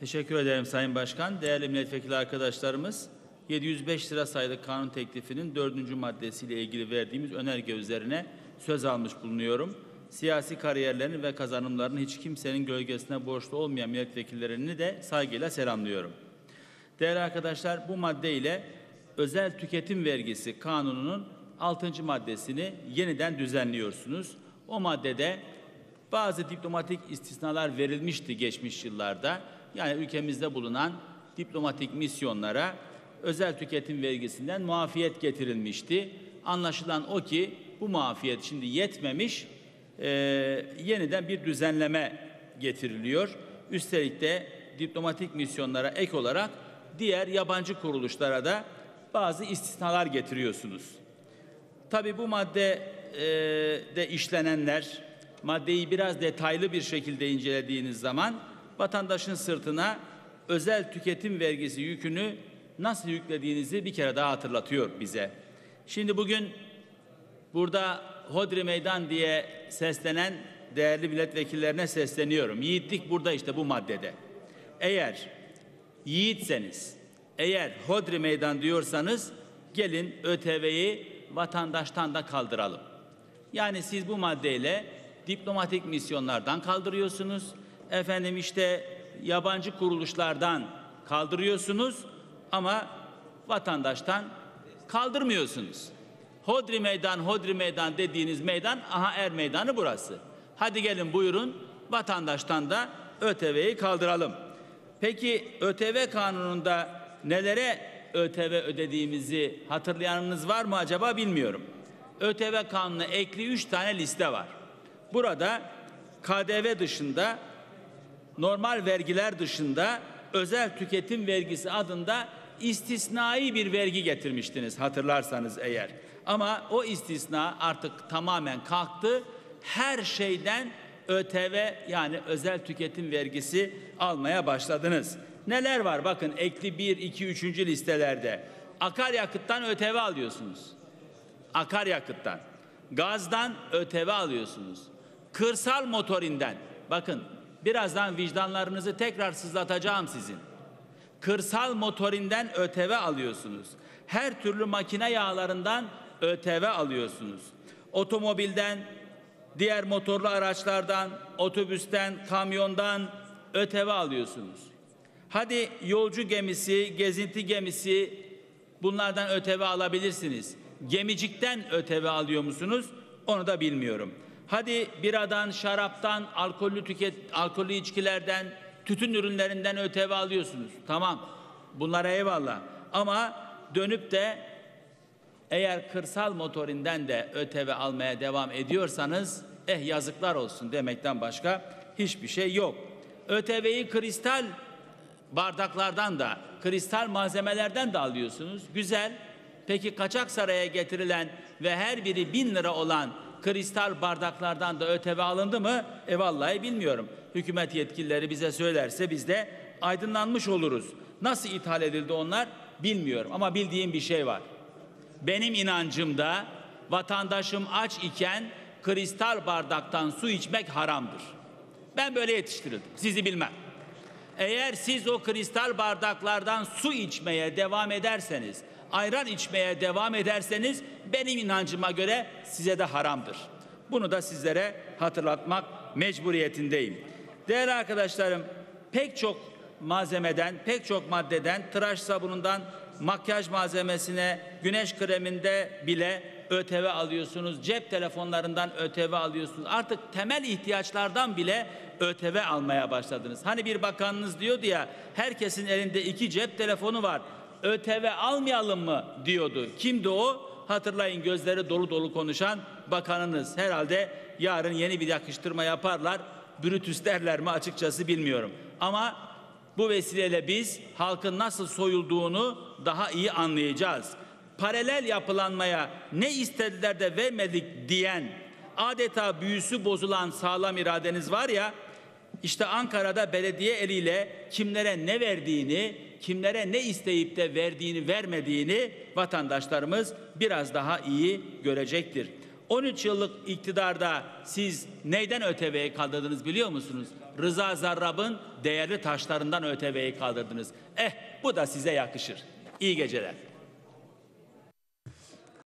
Teşekkür ederim Sayın Başkan. Değerli milletvekili arkadaşlarımız, 705 lira sayılı kanun teklifinin dördüncü maddesiyle ilgili verdiğimiz önerge üzerine söz almış bulunuyorum. Siyasi kariyerlerini ve kazanımlarını hiç kimsenin gölgesine borçlu olmayan milletvekillerini de saygıyla selamlıyorum. Değerli arkadaşlar bu madde ile özel tüketim vergisi kanununun 6. maddesini yeniden düzenliyorsunuz. O maddede bazı diplomatik istisnalar verilmişti geçmiş yıllarda. Yani ülkemizde bulunan diplomatik misyonlara özel tüketim vergisinden muafiyet getirilmişti. Anlaşılan o ki bu muafiyet şimdi yetmemiş, e, yeniden bir düzenleme getiriliyor. Üstelik de diplomatik misyonlara ek olarak diğer yabancı kuruluşlara da bazı istisnalar getiriyorsunuz. Tabii bu madde e, de işlenenler, maddeyi biraz detaylı bir şekilde incelediğiniz zaman vatandaşın sırtına özel tüketim vergisi yükünü nasıl yüklediğinizi bir kere daha hatırlatıyor bize. Şimdi bugün burada Hodri Meydan diye seslenen değerli milletvekillerine sesleniyorum. Yiğitlik burada işte bu maddede. Eğer yiğitseniz, eğer Hodri Meydan diyorsanız gelin ÖTV'yi vatandaştan da kaldıralım. Yani siz bu maddeyle diplomatik misyonlardan kaldırıyorsunuz. Efendim işte yabancı kuruluşlardan kaldırıyorsunuz ama vatandaştan kaldırmıyorsunuz. Hodri meydan, hodri meydan dediğiniz meydan aha er meydanı burası. Hadi gelin buyurun vatandaştan da ÖTV'yi kaldıralım. Peki ÖTV kanununda nelere ÖTV ödediğimizi hatırlayanınız var mı acaba bilmiyorum. ÖTV kanununa ekli üç tane liste var. Burada KDV dışında normal vergiler dışında özel tüketim vergisi adında istisnai bir vergi getirmiştiniz hatırlarsanız eğer. Ama o istisna artık tamamen kalktı. Her şeyden ÖTV yani özel tüketim vergisi almaya başladınız. Neler var bakın ekli 1, 2, 3. listelerde. Akaryakıttan ÖTV alıyorsunuz. Akaryakıttan. Gazdan ÖTV alıyorsunuz. Kırsal motorinden. Bakın birazdan vicdanlarınızı tekrar sızlatacağım sizin. Kırsal motorinden ÖTV alıyorsunuz. Her türlü makine yağlarından ÖTV alıyorsunuz. Otomobilden, diğer motorlu araçlardan, otobüsten, kamyondan ÖTV alıyorsunuz. Hadi yolcu gemisi, gezinti gemisi bunlardan ÖTV alabilirsiniz. Gemicikten ÖTV alıyor musunuz? Onu da bilmiyorum. Hadi biradan, şaraptan, alkollü tüket, alkollü içkilerden, tütün ürünlerinden ÖTV alıyorsunuz. Tamam. Bunlara eyvallah. Ama dönüp de eğer kırsal motorinden de ÖTV almaya devam ediyorsanız eh yazıklar olsun demekten başka hiçbir şey yok. ÖTV'yi kristal bardaklardan da, kristal malzemelerden de alıyorsunuz. Güzel. Peki kaçak saraya getirilen ve her biri bin lira olan kristal bardaklardan da ÖTV alındı mı? E vallahi bilmiyorum. Hükümet yetkilileri bize söylerse biz de aydınlanmış oluruz. Nasıl ithal edildi onlar bilmiyorum ama bildiğim bir şey var. Benim inancımda vatandaşım aç iken kristal bardaktan su içmek haramdır. Ben böyle yetiştirildim. Sizi bilmem. Eğer siz o kristal bardaklardan su içmeye devam ederseniz, ayran içmeye devam ederseniz benim inancıma göre size de haramdır. Bunu da sizlere hatırlatmak mecburiyetindeyim. Değerli arkadaşlarım, pek çok malzemeden, pek çok maddeden, tıraş sabunundan makyaj malzemesine, güneş kreminde bile ÖTV alıyorsunuz. Cep telefonlarından ÖTV alıyorsunuz. Artık temel ihtiyaçlardan bile ÖTV almaya başladınız. Hani bir bakanınız diyordu ya herkesin elinde iki cep telefonu var. ÖTV almayalım mı diyordu. Kimdi o? Hatırlayın gözleri dolu dolu konuşan bakanınız. Herhalde yarın yeni bir yakıştırma yaparlar. Brutus derler mi açıkçası bilmiyorum. Ama bu vesileyle biz halkın nasıl soyulduğunu daha iyi anlayacağız. Paralel yapılanmaya ne istediler de vermedik diyen adeta büyüsü bozulan sağlam iradeniz var ya işte Ankara'da belediye eliyle kimlere ne verdiğini, kimlere ne isteyip de verdiğini vermediğini vatandaşlarımız biraz daha iyi görecektir. 13 yıllık iktidarda siz neyden ÖTV'yi kaldırdınız biliyor musunuz? Rıza Zarrab'ın değerli taşlarından ÖTV'yi kaldırdınız. Eh bu da size yakışır. İyi geceler.